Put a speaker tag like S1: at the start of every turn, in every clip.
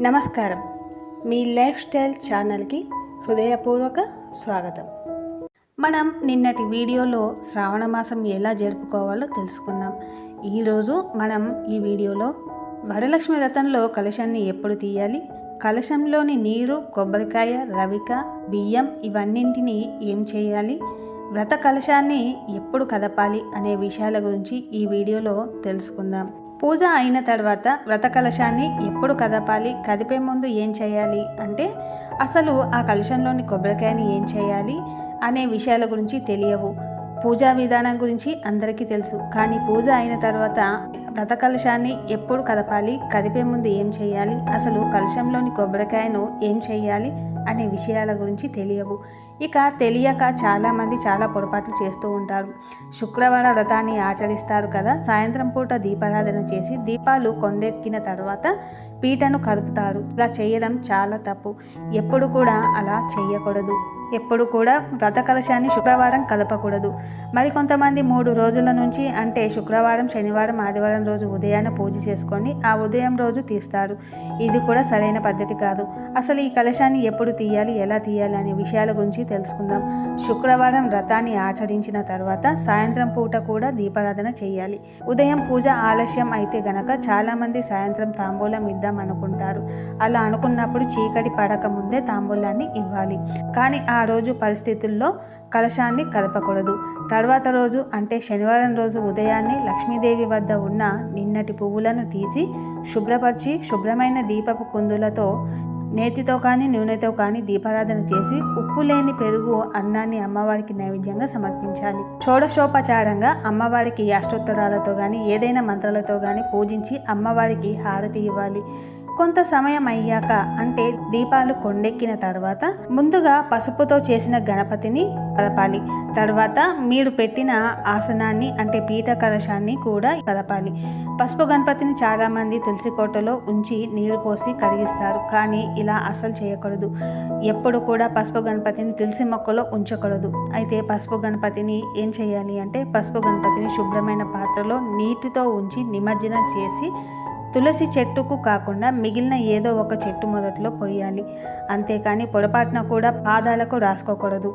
S1: నమస్కారం. మీ life style ఛానల్కి హృదయపూర్వక స్వాగతం. మనం నిన్నటి వీడియోలో శ్రావణ మాసం ఎలా జరుపుకోవాలో తెలుసుకున్నాం. ఈరోజు మనం ఈ వీడియోలో వరలక్ష్మి వ్రతంలో కలశాన్ని ఎప్పుడు తీయాలి? కలశంలోని నీరు కొబ్బరికాయ రవిక బియ్యం ఇవన్నింటినీ ఏం చేయాలి? వ్రత కలశాన్ని ఎప్పుడు కదపాలి అనే విషయాల గురించి ఈ వీడియోలో తెలుసుకుందాం. పూజ అయిన తర్వాత వ్రత కలశాన్ని ఎప్పుడు కదపాలి కదిపే ముందు ఏం చేయాలి అంటే అసలు ఆ కలశంలోని కొబ్బరికాయని ఏం చేయాలి అనే విషయాల గురించి తెలియవు. పూజా విధానం గురించి అందరికీ తెలుసు. కానీ పూజ అయిన తర్వాత వ్రత కలశాన్ని ఎప్పుడు కదపాలి? కదిపే ముందు ఏం చేయాలి? అసలు కలశంలోని కొబ్బరికాయను ఏం చేయాలి? అనే విషయాల గురించి తెలియవు. ఇక తెలియక చాలామంది చాలా పొరపాట్లు చేస్తూ ఉంటారు. శుక్రవారం వ్రతాన్ని ఆచరిస్తారు కదా? సాయంత్రం పూట దీపారాధన చేసి దీపాలు కొందెక్కిన తర్వాత పీటను కదుపుతారు. ఇలా చేయడం చాలా తప్పు. ఎప్పుడు కూడా అలా చేయకూడదు. ఎప్పుడు కూడా వ్రత కలశాన్ని శుక్రవారం కదపకూడదు. మరి కొంతమంది మూడు రోజుల నుంచి అంటే శుక్రవారం శనివారం ఆదివారం రోజు ఉదయాన పూజ చేసుకొని ఆ ఉదయం రోజు తీస్తారు. ఇది కూడా సరైన పద్ధతి కాదు. అసలు ఈ కలశాన్ని ఎప్పుడు తీయాలి ఎలా తీయాలి అనే విషయాల గురించి తెలుసుకుందాం. శుక్రవారం వ్రతాన్ని ఆచరించిన తర్వాత సాయంత్రం పూట కూడా దీపారాధన చేయాలి. ఉదయం పూజ ఆలస్యం అయితే గనక చాలామంది సాయంత్రం తాంబూలం ఇద్దాం అనుకుంటారు. అలా అనుకున్నప్పుడు చీకటి పడక ముందే తాంబూలాన్ని ఇవ్వాలి. కానీ ఆ రోజు పరిస్థితుల్లో కలశాన్ని కదపకూడదు. తర్వాత రోజు అంటే శనివారం రోజు ఉదయాన్నే లక్ష్మీదేవి వద్ద ఉన్న నిన్నటి పువ్వులను తీసి శుభ్రపరిచి శుభ్రమైన దీపపు కుందులతో నేతితో కానీ నూనెతో కానీ దీపారాధన చేసి ఉప్పు లేని పెరుగు అన్నాన్ని అమ్మవారికి నైవేద్యంగా సమర్పించాలి. షోడశోపచారంగా అమ్మవారికి అష్టోత్తరాలతో కానీ ఏదైనా మంత్రాలతో కానీ పూజించి అమ్మవారికి హారతి ఇవ్వాలి. కొంత సమయం అయ్యాక అంటే దీపాలు కొండెక్కిన తర్వాత ముందుగా పసుపుతో చేసిన గణపతిని కదపాలి. తర్వాత మీరు పెట్టిన ఆసనాన్ని అంటే పీఠ కలశాన్ని కూడా కదపాలి. పసుపు గణపతిని చాలామంది తులసి కోటలో ఉంచి నీరు పోసి కరిగిస్తారు కానీ ఇలా అస్సలు చేయకూడదు. ఎప్పుడు కూడా పసుపు గణపతిని తులసి మొక్కలో ఉంచకూడదు. అయితే పసుపు గణపతిని ఏం చేయాలి అంటే పసుపు గణపతిని శుభ్రమైన పాత్రలో నీటితో ఉంచి నిమజ్జనం చేసి తులసి చెట్టుకు కాకుండా మిగిలిన ఏదో ఒక చెట్టు మొదట్లో పోయాలి అంతేకాని పొరపాటున కూడా పాదాలకు రాసుకోకూడదు.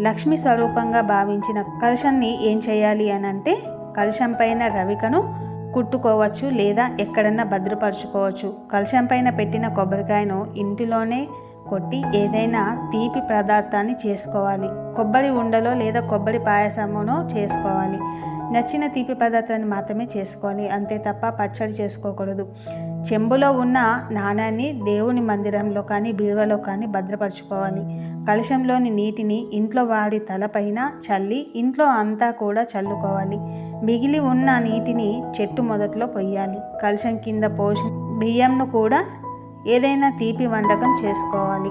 S1: లక్ష్మి స్వరూపంగా భావించిన కలశాన్ని ఏం చేయాలి అని అంటే కలశం పైన రవికను కుట్టుకోవచ్చు లేదా ఎక్కడన్నా భద్రపరచుకోవచ్చు. కలశం పైన పెట్టిన కొబ్బరికాయను ఇంటిలోనే కొట్టి ఏదైనా తీపి పదార్థాన్ని చేసుకోవాలి. కొబ్బరి ఉండలో లేదా కొబ్బరి పాయసమునో చేసుకోవాలి. నచ్చిన తీపి పదార్థాన్ని మాత్రమే చేసుకోవాలి. అంతే తప్ప పచ్చడి చేసుకోకూడదు. చెంబులో ఉన్న నాణాన్ని దేవుని మందిరంలో కానీ బీరువలో కానీ భద్రపరచుకోవాలి. కలశంలోని నీటిని ఇంట్లో వాడి తలపైన చల్లి ఇంట్లో అంతా కూడా చల్లుకోవాలి. మిగిలి ఉన్న నీటిని చెట్టు మొదట్లో పొయ్యాలి. కలశం కింద పోసి బియ్యంను కూడా ఏదైనా తీపి వంటకం చేసుకోవాలి.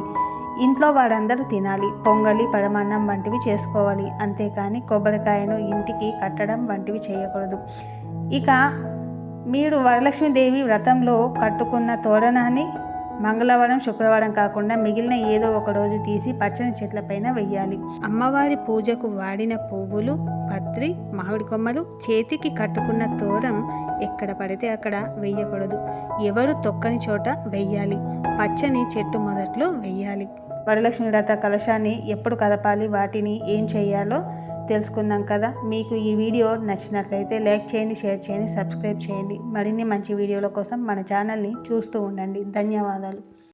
S1: ఇంట్లో వారందరూ తినాలి. పొంగలి పరమాన్నం వంటివి చేసుకోవాలి. అంతేకాని కొబ్బరికాయను ఇంటికి కట్టడం వంటివి చేయకూడదు. ఇక మీరు వరలక్ష్మీదేవి వ్రతంలో కట్టుకున్న తోరణాన్ని మంగళవారం శుక్రవారం కాకుండా మిగిలిన ఏదో ఒక రోజు తీసి పచ్చని చెట్లపైన వెయ్యాలి. అమ్మవారి పూజకు వాడిన పువ్వులు పత్రి మామిడి కొమ్మలు చేతికి కట్టుకున్న తోరం ఎక్కడ పడితే అక్కడ వెయ్యకూడదు ఎవరు తొక్కని చోట వెయ్యాలి పచ్చని చెట్టు మొదట్లో వెయ్యాలి వరలక్ష్మి వ్రత కలశాన్ని ఎప్పుడు కదపాలి? వాటిని ఏం చేయాలో తెలుసుకున్నాం కదా. మీకు ఈ వీడియో నచ్చినట్లయితే లైక్ చేయండి షేర్ చేయండి సబ్స్క్రైబ్ చేయండి. మరిన్ని మంచి వీడియోల కోసం మన ఛానల్ని చూస్తూ ఉండండి. ధన్యవాదాలు.